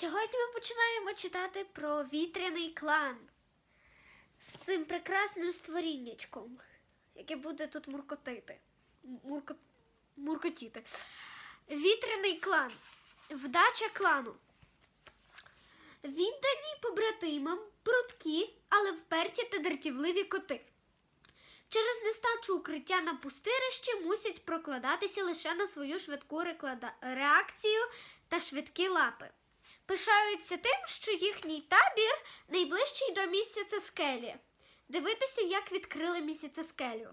Сьогодні ми починаємо читати про вітряний клан з цим прекрасним створіннячком, яке буде тут муркотити. Мурко... Муркотіти. Вітряний клан. Вдача клану. Віддані побратимам, прудкі, але вперті та дратівливі коти. Через нестачу укриття на пустирищі мусять прокладатися лише на свою швидку реклада- реакцію та швидкі лапи. Пишаються тим, що їхній табір найближчий до місяця скелі. Дивитися, як відкрили місяця скелю.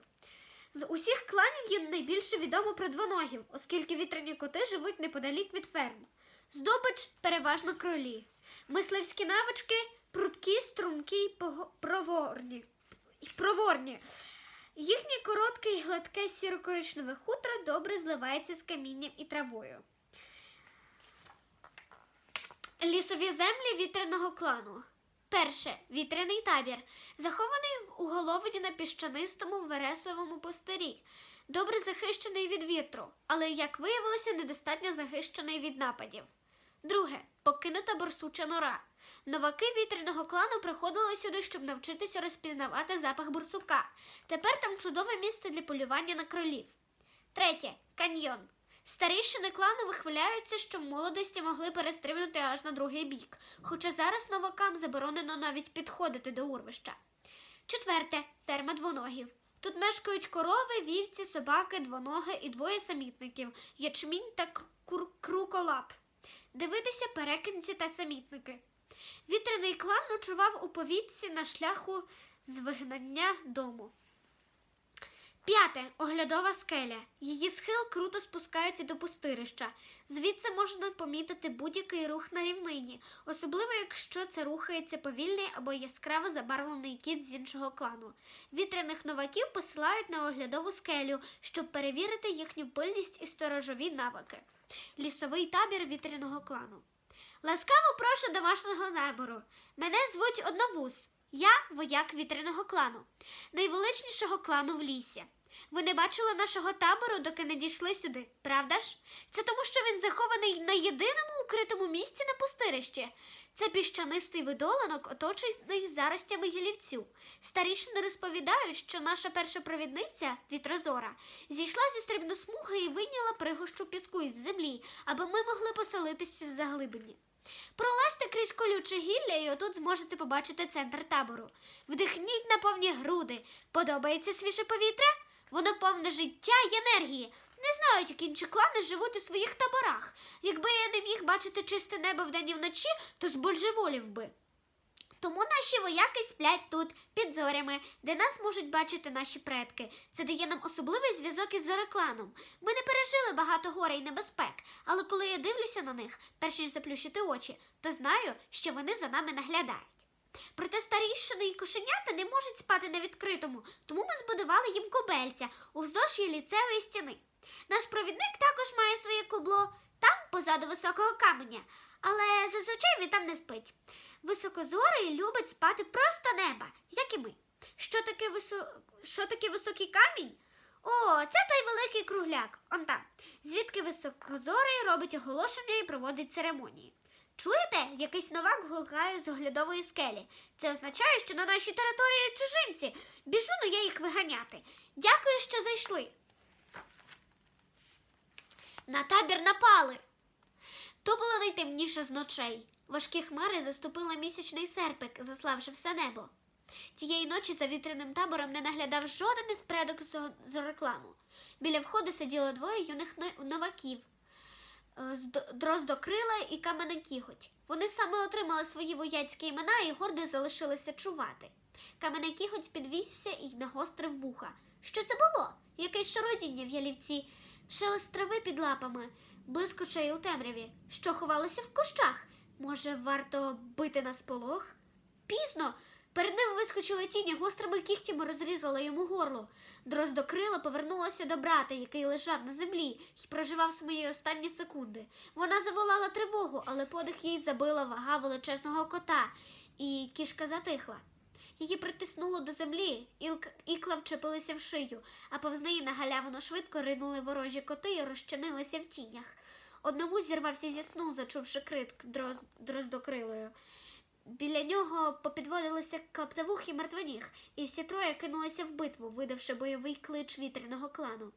З усіх кланів їм найбільше відомо про двоногів, оскільки вітряні коти живуть неподалік від ферм. Здобич переважно кролі. Мисливські навички прудкі, стрункі й проворні. проворні. Їхнє коротке і гладке сіро-коричневе хутро добре зливається з камінням і травою. Лісові землі вітряного клану. Перше вітряний табір, захований в уголовині на піщанистому вересовому пустирі, добре захищений від вітру, але, як виявилося, недостатньо захищений від нападів. Друге покинута борсуча нора. Новаки вітряного клану приходили сюди, щоб навчитися розпізнавати запах борсука. Тепер там чудове місце для полювання на кролів. Третє каньйон. Старішини клану вихваляються, що в молодості могли перестрибнути аж на другий бік, хоча зараз новакам заборонено навіть підходити до урвища. Четверте ферма двоногів. Тут мешкають корови, вівці, собаки, двоноги і двоє самітників ячмінь та круколап. Дивитися перекинці та самітники. Вітряний клан ночував у повітці на шляху з вигнання дому. П'яте оглядова скеля. Її схил круто спускається до пустирища. Звідси можна помітити будь-який рух на рівнині, особливо якщо це рухається повільний або яскраво забарвлений кіт з іншого клану. Вітряних новаків посилають на оглядову скелю, щоб перевірити їхню пильність і сторожові навики. Лісовий табір вітряного клану. Ласкаво прошу до вашого набору. Мене звуть Одновус. Я вояк вітряного клану, найвеличнішого клану в лісі. Ви не бачили нашого табору, доки не дійшли сюди, правда ж? Це тому, що він захований на єдиному укритому місці на пустирищі. Це піщанистий видолинок, оточений заростями гілівцю. Старішини розповідають, що наша перша провідниця, вітрозора, зійшла зі стрибносмуги і вийняла пригощу піску із землі, аби ми могли поселитися в заглибині. Пролазьте крізь колюче гілля і отут зможете побачити центр табору. Вдихніть на повні груди. Подобається свіже повітря? Воно повне життя й енергії. Не знаю, як інші клани живуть у своїх таборах. Якби я не міг бачити чисте небо вдень і вночі, то збожеволів би. Тому наші вояки сплять тут, під зорями, де нас можуть бачити наші предки. Це дає нам особливий зв'язок із зорекланом. Ми не пережили багато горя й небезпек, але коли я дивлюся на них, перш ніж заплющити очі, то знаю, що вони за нами наглядають. Проте старішини і кошенята не можуть спати на відкритому, тому ми збудували їм кобельця уздовж ліцевої стіни. Наш провідник також має своє кубло там, позаду високого каменя, але зазвичай він там не спить. Високозорий любить спати просто неба, як і ми. Що таке, висо... Що таке високий камінь? О, це той великий кругляк, он там, звідки високозорий робить оголошення і проводить церемонії. Чуєте, якийсь новак гукає з оглядової скелі. Це означає, що на нашій території чужинці. Біжу, ну я їх виганяти. Дякую, що зайшли. На табір напали. То було найтемніше з ночей. Важкі хмари заступила місячний серпик, заславши все небо. Тієї ночі за вітряним табором не наглядав жоден із предок зо- зореклану. Біля входу сиділо двоє юних новаків. Е, Дроздокрила і Каменекіготь. Вони саме отримали свої вояцькі імена і гордо залишилися чувати. Каменекіготь підвівся і нагострив вуха. Що це було? Якесь шародіння в ялівці, шелест трави під лапами, блиск у темряві, що ховалося в кущах. Може, варто бити на сполох? Пізно. Перед ним вискочила тінь, і гострими кігтями розрізала йому горло. Дроздокрила повернулася до брата, який лежав на землі і проживав свої останні секунди. Вона заволала тривогу, але подих їй забила вага величезного кота, і кішка затихла. Її притиснуло до землі, ікла вчепилися в шию, а повз неї на галявину швидко ринули ворожі коти і розчинилися в тінях. Одному зірвався зі сну, зачувши крик дроз... дроздокрилою. Біля нього попідводилися клаптавух і мертвоніг, і всі троє кинулися в битву, видавши бойовий клич вітряного клану.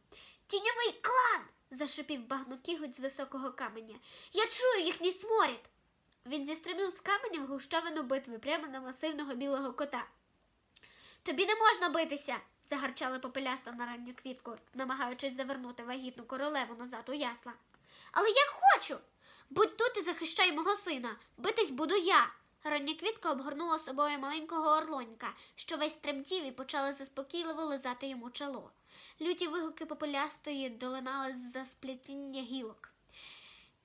Тіньовий клан. зашипів багнокіготь з високого каменя. Я чую їхній сморід. Він зістрибнув з каменя в гущавину битви прямо на масивного білого кота. Тобі не можна битися, загарчали попеляста на ранню квітку, намагаючись завернути вагітну королеву назад у ясла. Але я хочу. Будь тут і захищай мого сина. Битись буду я. Рання квітка обгорнула собою маленького орлонька, що весь тремтів і почала заспокійливо лизати йому чоло. Люті вигуки попелястої долинали з-за сплетіння гілок.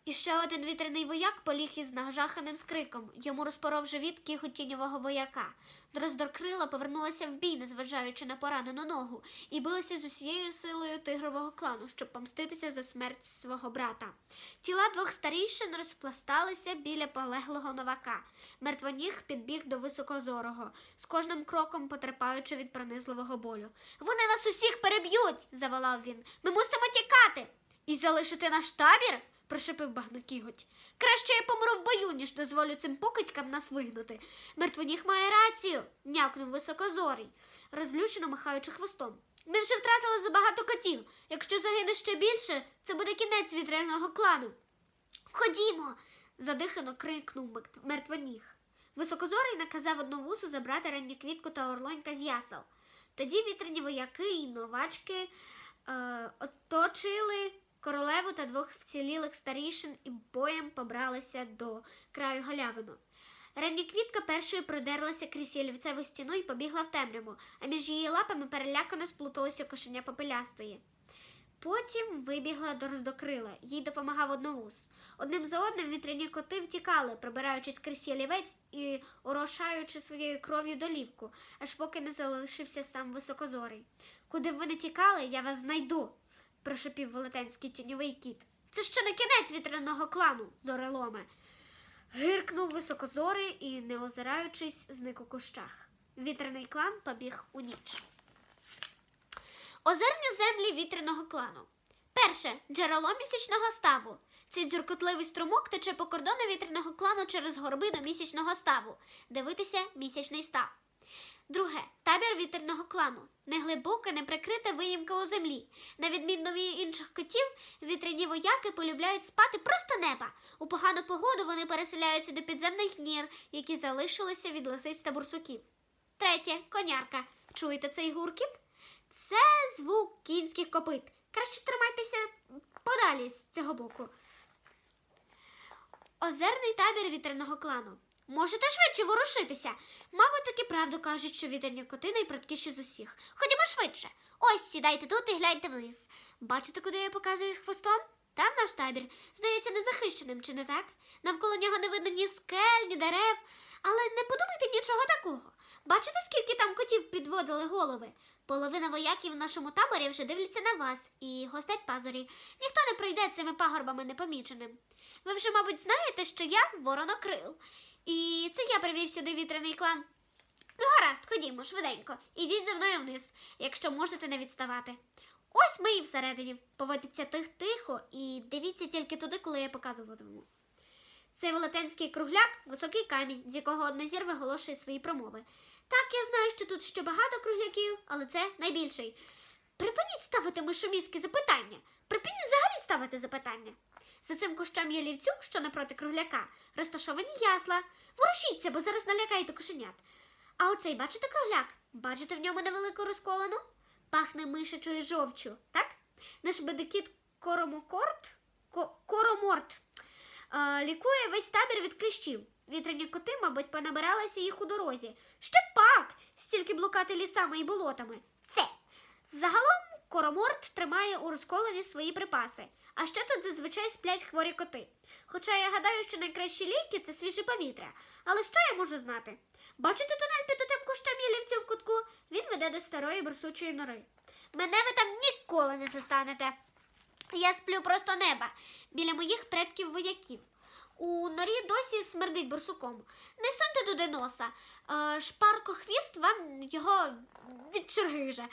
І ще один вітряний вояк поліг із нажаханим скриком. Йому розпоров живіт тіньового вояка. Дроздокрила повернулася в бій, незважаючи на поранену ногу, і билася з усією силою тигрового клану, щоб помститися за смерть свого брата. Тіла двох старійшин розпласталися біля полеглого новака. Мертвоніг підбіг до високозорого, з кожним кроком потерпаючи від пронизливого болю. Вони нас усіх переб'ють, заволав він. Ми мусимо тікати. І залишити наш табір? прошепив багнокіготь. Краще я помру в бою, ніж дозволю цим покидькам нас вигнати. Мертвоніг має рацію, нявкнув високозорий, розлючено махаючи хвостом. Ми вже втратили забагато котів. Якщо загине ще більше, це буде кінець вітряного клану. Ходімо, задихано крикнув мертвоніг. Високозорий наказав одновусу забрати ранню квітку та орлонька з ясел. Тоді вітряні вояки і новачки е, оточили королеву та двох вцілілих старішин і боєм побралися до краю галявину. Рання квітка першою продерлася крізь ялівцеву стіну і побігла в темряву, а між її лапами перелякано сплуталося кошеня попелястої. Потім вибігла до роздокрила, їй допомагав одновус. Одним за одним вітряні коти втікали, пробираючись крізь ялівець і орошаючи своєю кров'ю долівку, аж поки не залишився сам високозорий. Куди б ви не тікали, я вас знайду, прошепів велетенський тіньовий кіт. Це ще не кінець вітряного клану, зореломе. Гиркнув високозорий і, не озираючись, зник у кущах. Вітряний клан побіг у ніч. Озерні землі вітряного клану. Перше джерело місячного ставу. Цей дзюркотливий струмок тече по кордону вітряного клану через горби до місячного ставу. Дивитися місячний став. Друге табір вітряного клану. Неглибока, неприкрита виїмка у землі. На відміну від інших котів, вітряні вояки полюбляють спати просто неба. У погану погоду вони переселяються до підземних нір, які залишилися від лисиць та бурсуків. Третє конярка. Чуєте цей гуркіт? Це звук кінських копит. Краще тримайтеся подалі з цього боку. Озерний табір вітряного клану. Можете швидше ворушитися. Мабуть, таки правду кажуть, що вітряні коти найпрудкіші з усіх. Ходімо швидше. Ось сідайте тут і гляньте вниз. Бачите, куди я показую з хвостом? Там наш табір. Здається, незахищеним, чи не так? Навколо нього не видно ні скель, ні дерев. Але не подумайте нічого такого. Бачите, скільки там котів підводили голови? Половина вояків в нашому таборі вже дивляться на вас і гостять пазурі. Ніхто не пройде цими пагорбами непоміченим. Ви вже, мабуть, знаєте, що я воронокрил. І це я привів сюди вітряний клан. Ну, гаразд, ходімо, швиденько. Ідіть за мною вниз, якщо можете не відставати. Ось ми і всередині. Поводиться тих тихо і дивіться тільки туди, коли я показуватиму. Цей велетенський кругляк високий камінь, з якого однозір виголошує свої промови. Так, я знаю, що тут ще багато кругляків, але це найбільший. Припиніть ставити мишоміські запитання. Припиніть взагалі ставити запитання. За цим кущем ялівцю, що напроти кругляка, розташовані ясла. Ворушіться, бо зараз налякаєте кошенят. А оцей, бачите кругляк? Бачите в ньому невелику розколену? Пахне мишачою жовчю, так? Наш бедикіт коромокорт, Ко- короморт е, лікує весь табір від кліщів. Вітряні коти, мабуть, понабиралися їх у дорозі. Ще пак, стільки блукати лісами і болотами. Фе. Загалом короморт тримає у розколені свої припаси, а ще тут зазвичай сплять хворі коти. Хоча я гадаю, що найкращі ліки це свіже повітря. Але що я можу знати? Бачите тунель під отим кущем ялівцю в кутку? Він веде до старої борсучої нори. Мене ви там ніколи не застанете. Я сплю просто неба біля моїх предків вояків. У норі досі смердить борсуком. Не суньте туди носа. Е, шпарко хвіст вам його відчергиже.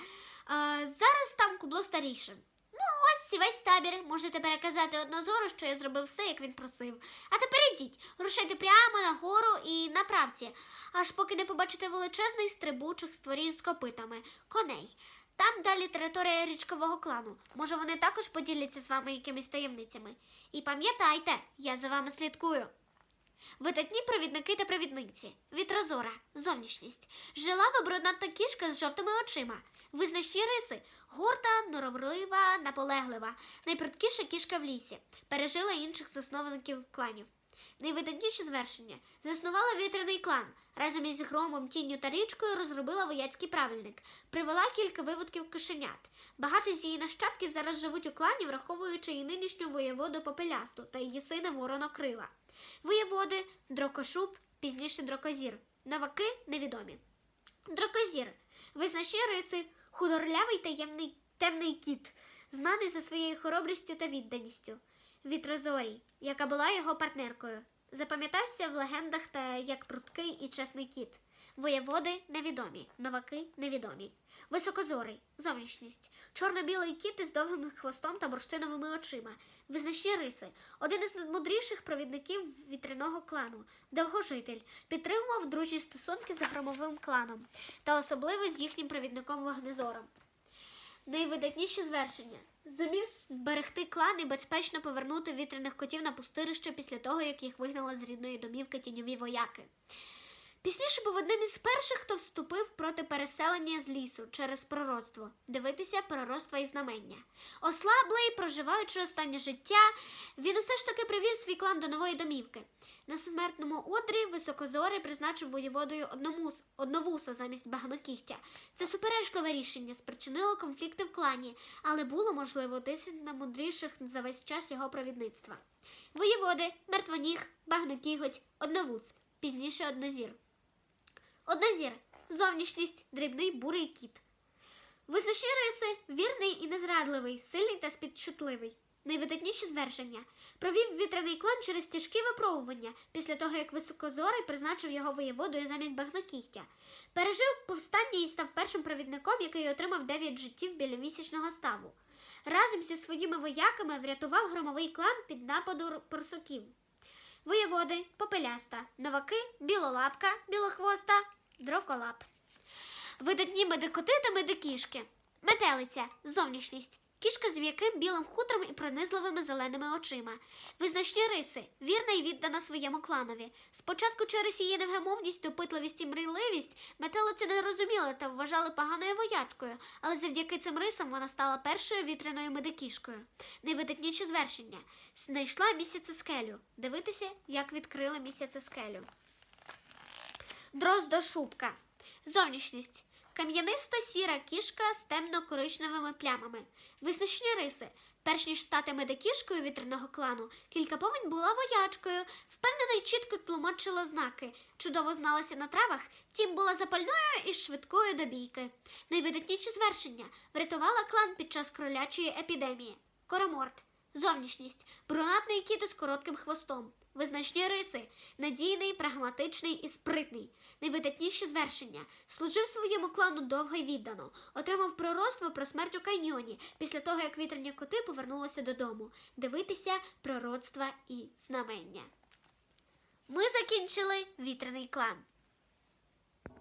Зараз там кубло старішин. Ось і весь табір. Можете переказати однозору, що я зробив все, як він просив. А тепер ідіть, рушайте прямо нагору і направці, аж поки не побачите величезний стрибучих створінь з копитами, коней. Там далі територія річкового клану. Може, вони також поділяться з вами якимись таємницями. І пам'ятайте, я за вами слідкую. Видатні провідники та провідниці. Вітрозора, зовнішність. Жилава брудната кішка з жовтими очима. Визначні риси. Горда, норовлива, наполеглива. Найпрудкіша кішка в лісі. Пережила інших засновників кланів. Найвидатніші звершення. Заснувала вітряний клан. Разом із громом, тінню та річкою розробила вояцький правильник. Привела кілька виводків кошенят. Багато з її нащадків зараз живуть у клані, враховуючи і нинішню воєводу Попелясту та її сина Воронокрила. Воєводи Дрокошуб, пізніше Дрокозір. Новаки невідомі. Дрокозір. Визначні риси, худорлявий таємний темний кіт, знаний за своєю хоробрістю та відданістю. Вітрозорій, яка була його партнеркою. Запам'ятався в легендах та як пруткий і чесний кіт. Воєводи невідомі, новаки невідомі. Високозорий, зовнішність, чорно-білий кіт із довгим хвостом та бурштиновими очима. Визначні риси. Один із наймудріших провідників вітряного клану, довгожитель, підтримував дружні стосунки з громовим кланом та особливо з їхнім провідником вогнезором. Найвидатніші звершення. Зумів зберегти клан і безпечно повернути вітряних котів на пустирище після того, як їх вигнали з рідної домівки тіньові вояки. Пізніше був одним із перших, хто вступив проти переселення з лісу через пророцтво, дивитися пророцтва і знамення. Ослаблий, проживаючи останнє життя, він усе ж таки привів свій клан до нової домівки. На смертному одрі високозорий призначив воєводою одномус, одновуса замість багнокігтя. Це суперечливе рішення спричинило конфлікти в клані, але було можливо десять намудріших за весь час його провідництва. Воєводи, мертвоніг, багнокіготь, одновус, пізніше однозір. Однозір, зовнішність, дрібний бурий кіт. Визначні риси вірний і незрадливий, сильний та спідчутливий. Найвидатніші звершення. Провів вітряний клан через тяжкі випробування після того, як високозорий призначив його воєводою замість багнокігтя. Пережив повстання і став першим провідником, який отримав дев'ять життів біля місячного ставу. Разом зі своїми вояками врятував громовий клан від нападу порсуків. Воєводи, попеляста, новаки, білолапка, білохвоста, дроколап. Видатні медикоти та медикішки. Метелиця, зовнішність. Кішка з м'яким білим хутром і пронизливими зеленими очима. Визначні риси, вірна і віддана своєму кланові. Спочатку через її невгамовність, допитливість і мрійливість метелицю не розуміли та вважали поганою воячкою, але завдяки цим рисам вона стала першою вітряною медикішкою. Найвидатніші звершення. Знайшла місяцескелю. Дивитися, як відкрили місяцескелю. Дроздошубка. Зовнішність. Кам'янисто-сіра кішка з темно-коричневими плямами. Визначні риси. Перш ніж стати медикішкою вітряного клану, кілька повень була воячкою, впевнено й чітко тлумачила знаки, чудово зналася на травах, втім була запальною і швидкою до бійки. Найвидатніші звершення врятувала клан під час кролячої епідемії. Короморт. Зовнішність брунатний кіт із коротким хвостом. Визначні риси надійний, прагматичний і спритний. Найвидатніші звершення. Служив своєму клану довго й віддано. Отримав пророцтво про смерть у каньйоні після того, як вітряні коти повернулися додому. Дивитися пророцтва і знамення. Ми закінчили вітряний клан.